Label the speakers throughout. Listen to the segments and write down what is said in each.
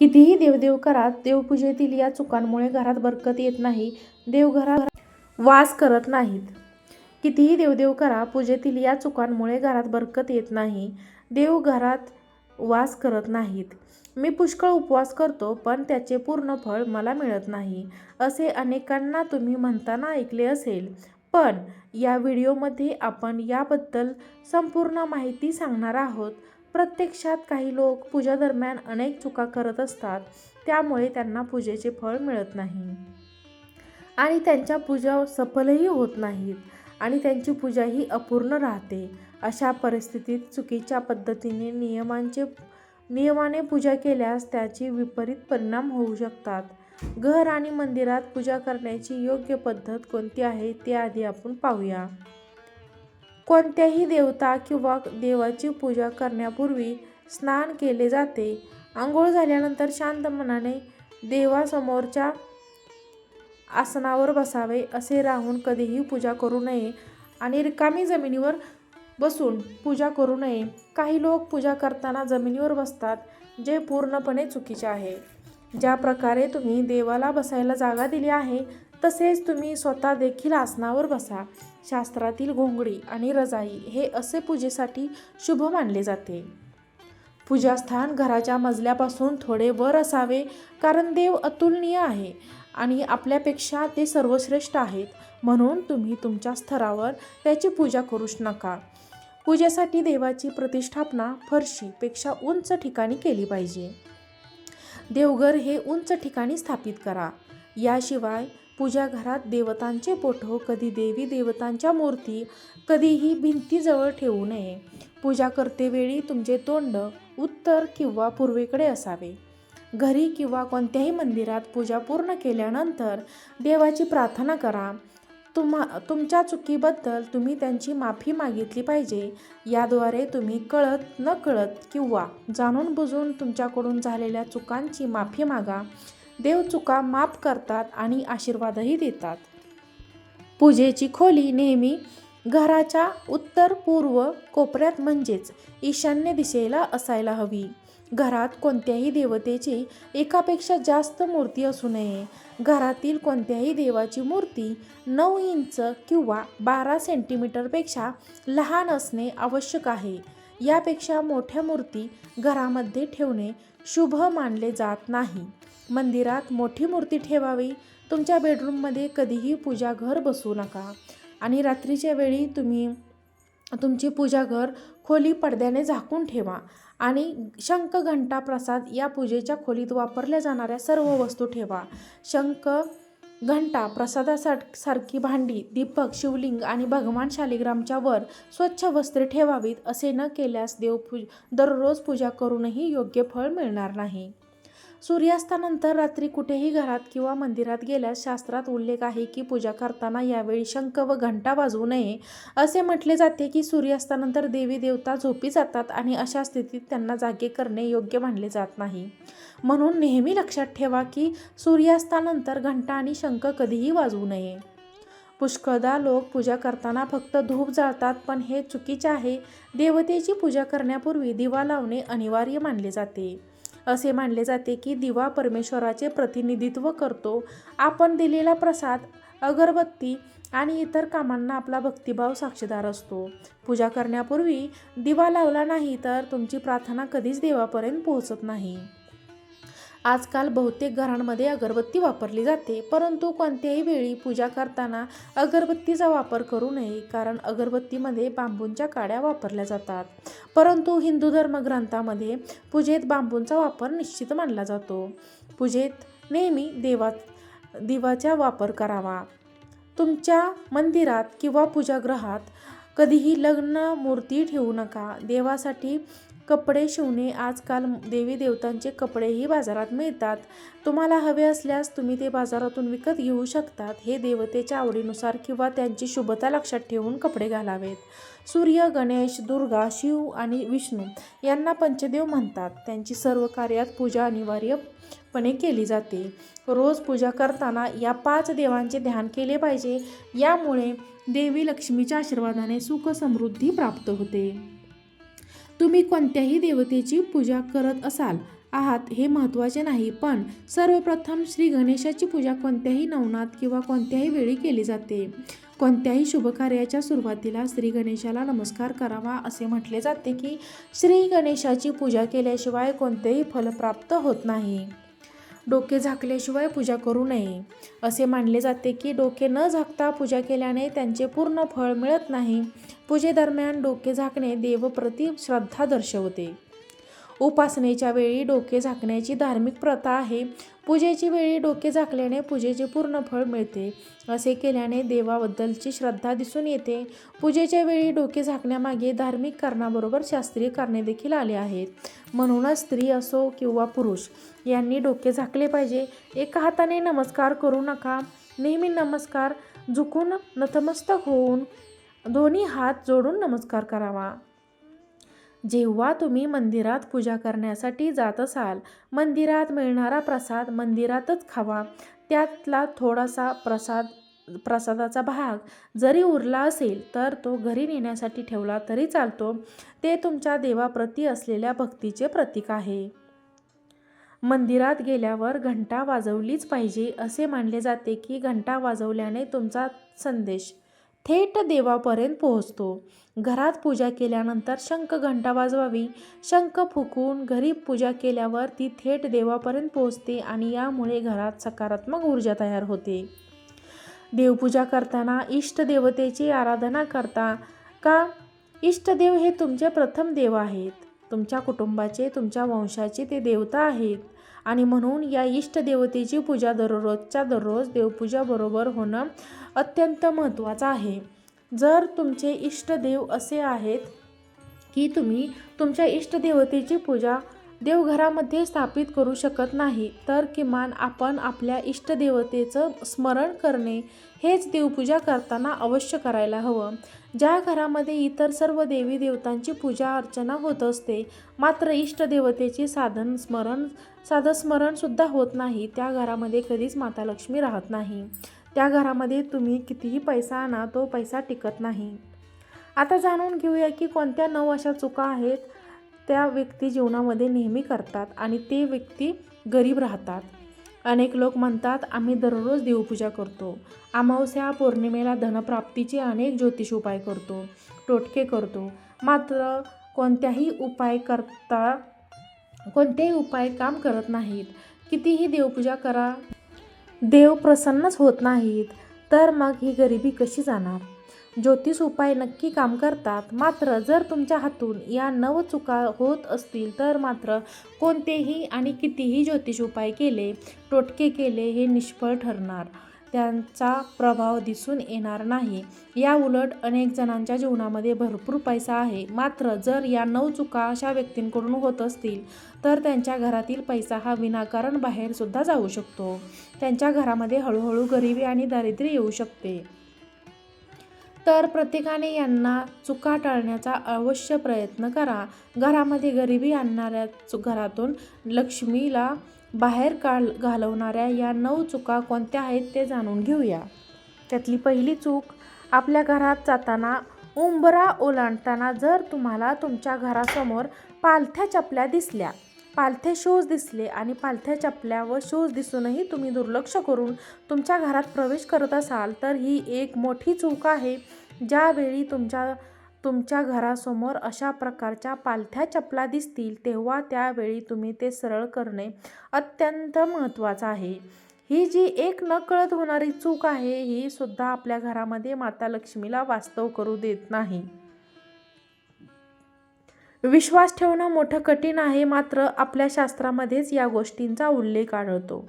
Speaker 1: कितीही देवदेव करा देवपूजेतील या चुकांमुळे घरात बरकत येत नाही देवघरात वास करत नाहीत. कितीही देवदेव करा पूजेतील या चुकांमुळे घरात बरकत येत नाही देव घरात वास करत नाहीत. मी पुष्कळ उपवास करतो पण त्याचे पूर्ण फळ मला मिळत नाही असे अनेकांना तुम्ही म्हणताना ऐकले असेल. पण या व्हिडिओमध्ये आपण याबद्दल संपूर्ण माहिती सांगणार आहोत. प्रत्यक्षात काही लोक पूजा दरम्यान अनेक चुका करत असतात. त्यामुळे त्यांना पूजेचे फळ मिळत नाही. आणि त्यांच्या पूजा सफलही होत नाहीत आणि त्यांची पूजाही अपूर्ण राहते. अशा परिस्थितीत चुकीच्या पद्धतीने नियमांचे नियमाने पूजा केल्यास त्याचे विपरीत परिणाम होऊ शकतात. घर आणि मंदिरात पूजा करण्याची योग्य पद्धत कोणती आहे ते आधी आपण पाहूया. कोणत्याही देवता किंवा देवाची पूजा करण्यापूर्वी स्नान केले जाते. आंघोळ झाल्यानंतर शांत मनाने देवासमोरच्या आसनावर बसावे असे राहून कधीही पूजा करू नये आणि रिकामी जमिनीवर बसून पूजा करू नये. काही लोक पूजा करताना जमिनीवर बसतात जे पूर्णपणे चुकीचे आहे. ज्या प्रकारे तुम्ही देवाला बसायला जागा दिली आहे तसेच तुम्ही स्वतः देखील आसनावर बसा. शास्त्रातील घोंगडी आणि रजाई हे असे पूजेसाठी शुभ मानले जाते. पूजास्थान घराच्या मजल्यापासून थोडे वर असावे कारण देव अतुलनीय आहे आणि आपल्यापेक्षा ते सर्वश्रेष्ठ आहेत. म्हणून तुम्ही तुमच्या स्तरावर त्याची पूजा करूच नका. पूजेसाठी देवाची प्रतिष्ठापना फरशीपेक्षा उंच ठिकाणी केली पाहिजे. देवघर हे उंच ठिकाणी स्थापित करा. याशिवाय पूजा घरात देवतांचे पोठो कधी देवी देवतांच्या मूर्ती कधीही भिंतीजवळ ठेवू नये. पूजा करतेवेळी तुमचे तोंड उत्तर किंवा पूर्वेकडे असावे. घरी किंवा कोणत्याही मंदिरात पूजा पूर्ण केल्यानंतर देवाची प्रार्थना करा. तुम्हा तुमच्या चुकीबद्दल तुम्ही त्यांची माफी मागितली पाहिजे. याद्वारे तुम्ही कळत न कळत किंवा जाणून बुजून तुमच्याकडून झालेल्या चुकांची माफी मागा. देव चुका माफ करतात आणि आशीर्वादही देतात. पूजेची खोली नेहमी घराच्या उत्तर पूर्व कोपऱ्यात म्हणजेच ईशान्य दिशेला असायला हवी. घरात कोणत्याही देवतेची एकापेक्षा जास्त मूर्ती असू नये. घरातील कोणत्याही देवाची मूर्ती नऊ इंच किंवा बारा सेंटीमीटरपेक्षा लहान असणे आवश्यक आहे. यापेक्षा मोठ्या मूर्ती घरामध्ये ठेवणे शुभ मानले जात नाही. मंदिरात मोठी मूर्ती ठेवावी. तुमच्या बेडरूममध्ये कधीही पूजा घर बसवू नका. आणि रात्रीच्या वेळी तुम्ही तुमची पूजाघर खोली पडद्याने झाकून ठेवा. आणि शंख घंटा प्रसाद या पूजेच्या खोलीत वापरल्या जाणाऱ्या सर्व वस्तू ठेवा. शंख घंटा प्रसादासा सारखी भांडी दीपक शिवलिंग आणि भगवान शालिग्रामच्या वर स्वच्छ वस्त्रे ठेवावीत असे न केल्यास देवपू दररोज पूजा करूनही योग्य फळ मिळणार नाही. सूर्यास्तानंतर रात्री कुठेही घरात किंवा मंदिरात गेल्यास शास्त्रात उल्लेख आहे की पूजा करताना यावेळी शंख व घंटा वाजवू नये. असे म्हटले जाते की सूर्यास्तानंतर देवी देवता झोपी जातात आणि अशा स्थितीत त्यांना जागे करणे योग्य मानले जात नाही. म्हणून नेहमी लक्षात ठेवा की सूर्यास्तानंतर घंटा आणि शंख कधीही वाजवू नये. पुष्कळदा लोक पूजा करताना फक्त धूप जाळतात पण हे चुकीचे आहे. देवतेची पूजा करण्यापूर्वी दिवा लावणे अनिवार्य मानले जाते. असे मानले जाते की दिवा परमेश्वराचे प्रतिनिधित्व करतो. आपण दिलेला प्रसाद अगरबत्ती आणि इतर कामांना आपला भक्तिभाव साक्षीदार असतो. पूजा करण्यापूर्वी दिवा लावला नाही तर तुमची प्रार्थना कधीच देवापर्यंत पोहोचत नाही. आजकाल बहुतेक घरांमध्ये अगरबत्ती वापरली जाते परंतु कोणत्याही वेळी पूजा करताना अगरबत्तीचा वापर करू नये कारण अगरबत्तीमध्ये बांबूंच्या काड्या वापरल्या जातात. परंतु हिंदू धर्मग्रंथामध्ये पूजेत बांबूंचा वापर निश्चित मानला जातो. पूजेत नेहमी देवा दिवाचा वापर करावा. तुमच्या मंदिरात किंवा पूजागृहात कधीही लग्न मूर्ती ठेवू नका. देवासाठी कपडे शिवणे आजकाल देवी देवतांचे कपडेही बाजारात मिळतात. तुम्हाला हवे असल्यास तुम्ही ते बाजारातून विकत घेऊ शकतात. हे देवतेच्या आवडीनुसार किंवा त्यांची शुभता लक्षात ठेवून कपडे घालावेत. सूर्य गणेश दुर्गा शिव आणि विष्णू यांना पंचदेव म्हणतात. त्यांची सर्व कार्यात पूजा अनिवार्यपणे केली जाते. रोज पूजा करताना या पाच देवांचे ध्यान केले पाहिजे. यामुळे देवी लक्ष्मीच्या आशीर्वादाने सुख समृद्धी प्राप्त होते. तुम्ही कोणत्याही देवतेची पूजा करत असाल आहात हे महत्त्वाचे नाही पण सर्वप्रथम श्री गणेशाची पूजा कोणत्याही नवनाथ किंवा कोणत्याही वेळी केली जाते. कोणत्याही शुभकार्याच्या सुरुवातीला श्री गणेशाला नमस्कार करावा असे म्हटले जाते की श्री गणेशाची पूजा केल्याशिवाय कोणतेही फल प्राप्त होत नाही. डोके झाकल्याशिवाय पूजा करू नये. असे मानले जाते की डोके न झाकता पूजा केल्याने त्यांचे पूर्ण फळ मिळत नाही. पूजेदरम्यान डोके झाकणे देवप्रती श्रद्धा दर्शवते. उपासनेच्या वेळी डोके झाकण्याची धार्मिक प्रथा आहे. पूजेची वेळी डोके झाकल्याने पूजेचे पूर्ण फळ मिळते. असे केल्याने देवाबद्दलची श्रद्धा दिसून येते. पूजेच्या वेळी डोके झाकण्यामागे धार्मिक कारणाबरोबर शास्त्रीय कारणे देखील आले आहेत. म्हणूनच स्त्री असो किंवा पुरुष यांनी डोके झाकले पाहिजे. एका हाताने नमस्कार करू नका. नेहमी नमस्कार झुकून नतमस्तक होऊन दोन्ही हात जोडून नमस्कार करावा. जेव्हा तुम्ही मंदिरात पूजा करण्यासाठी जात असाल मंदिरात मिळणारा प्रसाद मंदिरातच खावा. त्यातला थोडासा प्रसाद प्रसादाचा भाग जरी उरला असेल तर तो घरी नेण्यासाठी ठेवला तरी चालतो. ते तुमच्या देवाप्रती असलेल्या भक्तीचे प्रतीक आहे. मंदिरात गेल्यावर घंटा वाजवलीच पाहिजे असे मानले जाते की घंटा वाजवल्याने तुमचा संदेश थेट देवापर्यंत पोहोचतो. घरात पूजा केल्यानंतर शंख घंटा वाजवावी. शंख फुकून घरी पूजा केल्यावर ती थेट देवापर्यंत पोहोचते आणि यामुळे घरात सकारात्मक ऊर्जा तयार होते. देवपूजा करताना इष्टदेवतेची आराधना करता का? इष्टदेव हे तुमचे प्रथम देव आहेत. तुमच्या कुटुंबाचे तुमच्या वंशाचे ते देवता आहेत. आणि म्हणून या इष्टदेवतेची पूजा दररोजच्या दररोज देवपूजाबरोबर होणं अत्यंत महत्त्वाचं आहे. जर तुमचे इष्टदेव असे आहेत की तुम्ही तुमच्या इष्टदेवतेची पूजा देवघरामध्ये स्थापित करू शकत नाही तर किमान आपण आपल्या इष्टदेवतेचं स्मरण करणे हेच देवपूजा करताना अवश्य करायला हवं. ज्या घरामध्ये इतर सर्व देवी देवतांची पूजा अर्चना होत असते मात्र इष्टदेवतेचे साधन स्मरण साधं स्मरणसुद्धा होत नाही. त्या घरामध्ये कधीच माता लक्ष्मी राहत नाही. त्या घरामध्ये तुम्ही कितीही पैसा आणा तो पैसा टिकत नाही. आता जाणून घेऊया की कोणत्या नऊ अशा चुका आहेत त्या व्यक्ती जीवनामध्ये नेहमी करतात आणि ते व्यक्ती गरीब राहतात. अनेक लोक म्हणतात आम्ही दररोज देवपूजा करतो. अमावस्या पौर्णिमेला धनप्राप्तीचे अनेक ज्योतिष उपाय करतो टोटके करतो. मात्र कोणत्याही उपाय करता कोणतेही उपाय काम करत नाहीत. कितीही देवपूजा करा देव प्रसन्नच होत नाहीत. तर मग ही गरिबी कशी जाणार? ज्योतिष उपाय नक्की काम करतात. मात्र जर तुमच्या हातून या नव चुका होत असतील तर मात्र कोणतेही आणि कितीही ज्योतिष उपाय केले टोटके केले हे निष्फळ ठरणार. त्यांचा प्रभाव दिसून येणार नाही. या उलट अनेक जणांच्या जीवनामध्ये भरपूर पैसा आहे. मात्र जर या नऊ चुका अशा व्यक्तींकडून होत असतील तर त्यांच्या घरातील पैसा हा विनाकारण बाहेरसुद्धा जाऊ शकतो. त्यांच्या घरामध्ये हळूहळू गरिबी आणि दारिद्र्य येऊ शकते. तर प्रत्येकाने यांना चुका टाळण्याचा अवश्य प्रयत्न करा. घरामध्ये गरिबी आणणाऱ्या चु घरातून लक्ष्मीला बाहेर काढ घालवणाऱ्या या नऊ चुका कोणत्या आहेत ते जाणून घेऊया. त्यातली पहिली चूक आपल्या घरात जाताना उंबरा ओलांडताना जर तुम्हाला तुमच्या घरासमोर पालथ्या चपल्या दिसल्या पालथे शूज दिसले आणि पालथ्या चपल्या व शूज दिसूनही तुम्ही दुर्लक्ष करून तुमच्या घरात प्रवेश करत असाल तर ही एक मोठी चूक आहे. ज्यावेळी तुमच्या तुमच्या घरासमोर अशा प्रकारच्या पालथ्या चपला दिसतील तेव्हा त्यावेळी तुम्ही ते सरळ करणे अत्यंत महत्त्वाचं आहे. ही जी एक नकळत होणारी चूक आहे ही सुद्धा आपल्या घरामध्ये माता लक्ष्मीला वास्तव करू देत नाही. विश्वास ठेवणं मोठं कठीण आहे मात्र आपल्या शास्त्रामध्येच या गोष्टींचा उल्लेख आढळतो.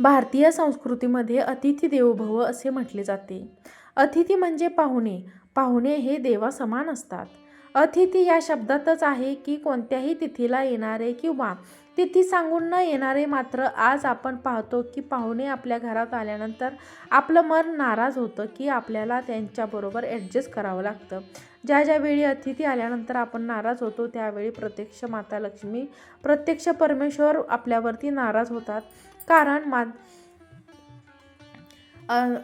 Speaker 1: भारतीय संस्कृतीमध्ये अतिथी देवभव असे म्हटले जाते. अतिथी म्हणजे पाहुणे. पाहुणे हे देवा समान असतात. अतिथी या शब्दातच आहे की कोणत्याही तिथीला येणारे किंवा तिथी सांगून न येणारे मात्र आज आपण पाहतो की पाहुणे आपल्या घरात आल्यानंतर आपलं मन नाराज होतं की आपल्याला त्यांच्याबरोबर ॲडजस्ट करावं लागतं. ज्या ज्यावेळी अतिथी आल्यानंतर आपण नाराज होतो त्यावेळी प्रत्यक्ष माता लक्ष्मी प्रत्यक्ष परमेश्वर आपल्यावरती नाराज होतात. कारण मा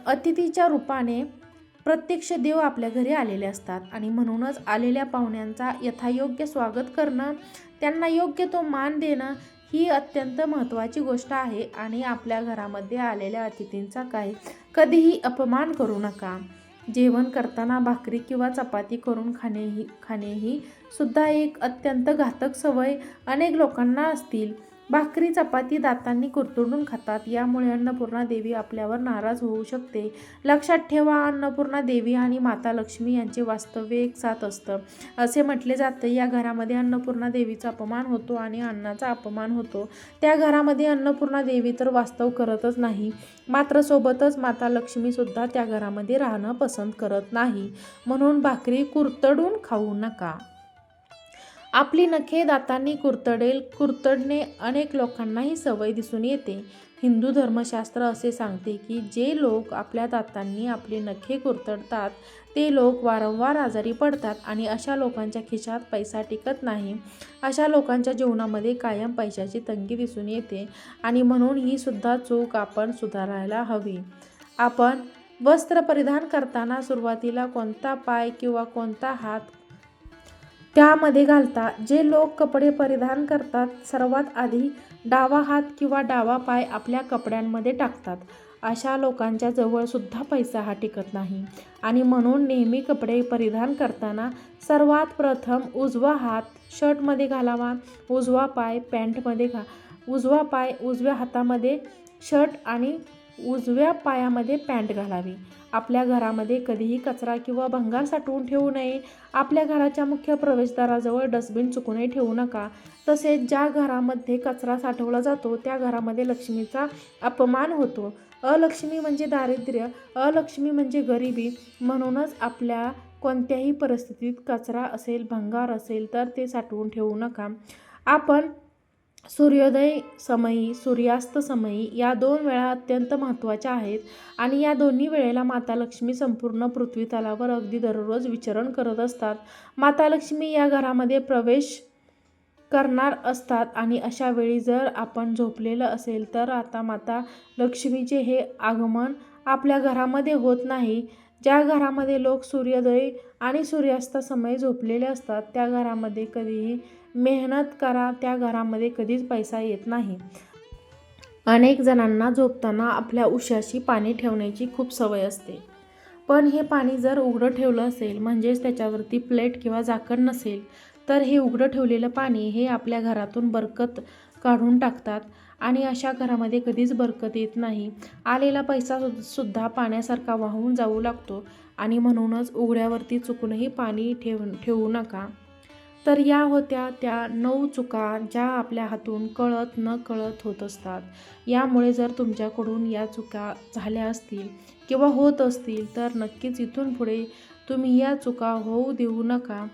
Speaker 1: अतिथीच्या रूपाने प्रत्यक्ष देव आपल्या घरी आलेले असतात. आणि म्हणूनच आलेल्या पाहुण्यांचा यथायोग्य स्वागत करणं त्यांना योग्य तो मान देणं ही अत्यंत महत्त्वाची गोष्ट आहे. आणि आपल्या घरामध्ये आलेल्या अतिथींचा काही कधीही अपमान करू नका. जेवण करताना भाकरी किंवा चपाती करून खाणेही खाणेही सुद्धा एक अत्यंत घातक सवय अनेक लोकांना असतील. भाकरी चपाती दातांनी कुरतडून खातात. यामुळे अन्नपूर्णा देवी आपल्यावर नाराज होऊ शकते. लक्षात ठेवा अन्नपूर्णा देवी आणि माता लक्ष्मी यांचे वास्तव्य एक साथ असतं. असे म्हटले जाते या घरामध्ये अन्नपूर्णा देवीचा अपमान होतो आणि अन्नाचा अपमान होतो. त्या घरामध्ये अन्नपूर्णा देवी तर वास्तव करतच नाही. मात्र सोबतच माता लक्ष्मीसुद्धा त्या घरामध्ये राहणं पसंत करत नाही. म्हणून भाकरी कुरतडून खाऊ नका. आपली नखे दातांनी कुरतडेल कुरतडणे अनेक लोकांना ही सवय दिसून येते. हिंदू धर्मशास्त्र असे सांगते की जे लोक आपल्या दातांनी आपली नखे कुरतडतात ते लोक वारंवार आजारी पडतात आणि अशा लोकांच्या खिशात पैसा टिकत नाही. अशा लोकांच्या जीवनामध्ये कायम पैशाची तंगी दिसून येते आणि म्हणून ही सुद्धा चूक आपण सुधारायला हवी. आपण वस्त्र परिधान करताना सुरुवातीला कोणता पाय किंवा कोणता हात त्यामध्ये घालता. जे लोक कपडे परिधान करतात सर्वात आधी डावा हात किंवा डावा पाय आपल्या कपड्यांमध्ये टाकतात. अशा लोकांच्या जवळसुद्धा पैसा हा टिकत नाही. आणि म्हणून नेहमी कपडे परिधान करताना सर्वात प्रथम उजवा हात शर्टमध्ये घालावा उजवा पाय पॅन्टमध्ये घा उजवा पाय उजव्या हातामध्ये शर्ट आणि उजव्या पायामध्ये पॅन्ट घालावी. आपल्या घरामध्ये कधीही कचरा किंवा भंगार साठवून ठेवू नये. आपल्या घराच्या मुख्य प्रवेशद्वाराजवळ डस्टबिन चुकूनही ठेवू नका. तसेच ज्या घरामध्ये कचरा साठवला जातो त्या घरामध्ये लक्ष्मीचा अपमान होतो. अलक्ष्मी म्हणजे दारिद्र्य अलक्ष्मी म्हणजे गरिबी. म्हणूनच आपल्या कोणत्याही परिस्थितीत कचरा असेल भंगार असेल तर ते साठवून ठेवू नका. आपण सूर्योदय समयी सूर्यास्त समयी या दोन वेळा अत्यंत महत्त्वाच्या आहेत आणि या दोन्ही वेळेला माता लक्ष्मी संपूर्ण पृथ्वी तलावर अगदी दररोज विचरण करत असतात. माता लक्ष्मी या घरामध्ये प्रवेश करणार असतात आणि अशा वेळी जर आपण झोपलेलं असेल तर आता माता लक्ष्मीचे हे आगमन आपल्या घरामध्ये होत नाही. ज्या घरामध्ये लोक सूर्योदय आणि सूर्यास्तासमयी झोपलेले असतात त्या घरामध्ये कधीही मेहनत करा त्या घरामध्ये कधीच पैसा येत नाही. अनेक जणांना झोपताना आपल्या उशाशी पाणी ठेवण्याची खूप सवय असते. पण हे पाणी जर उघडं ठेवलं असेल म्हणजेच त्याच्यावरती प्लेट किंवा झाकण नसेल तर हे उघडं ठेवलेलं पाणी हे आपल्या घरातून बरकत काढून टाकतात आणि अशा घरामध्ये कधीच बरकत येत नाही. आलेला पैसा सुद्धा पाण्यासारखा वाहून जाऊ लागतो आणि म्हणूनच उघड्यावरती चुकूनही पाणी ठेव ठेवू नका. तर या होत्या त्या नऊ चुका ज्या आपल्या हातून कळत न कळत होत असतात. यामुळे जर तुमच्याकडून या चुका झाल्या असतील किंवा होत असतील तर नक्कीच इथून पुढे तुम्ही या चुका होऊ देऊ नका.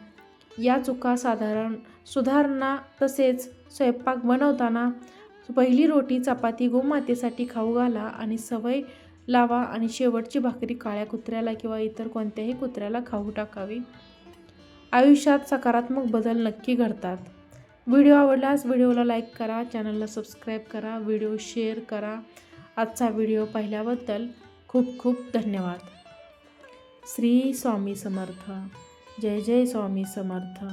Speaker 1: या चुका साधारण सुधारणा तसेच स्वयंपाक बनवताना पहिली रोटी चपाती गोमातेसाठी खाऊ घाला आणि सवय लावा आणि शेवटची भाकरी काळ्या कुत्र्याला किंवा इतर कोणत्याही कुत्र्याला खाऊ टाकावी. आयुष्यात सकारात्मक बदल नक्की घडतात. व्हिडिओ आवडल्यास व्हिडिओला लाईक करा चॅनलला सबस्क्राईब करा व्हिडिओ शेअर करा. आजचा व्हिडिओ पाहिल्याबद्दल खूप खूप धन्यवाद. श्री स्वामी समर्थ. जय जय स्वामी समर्थ.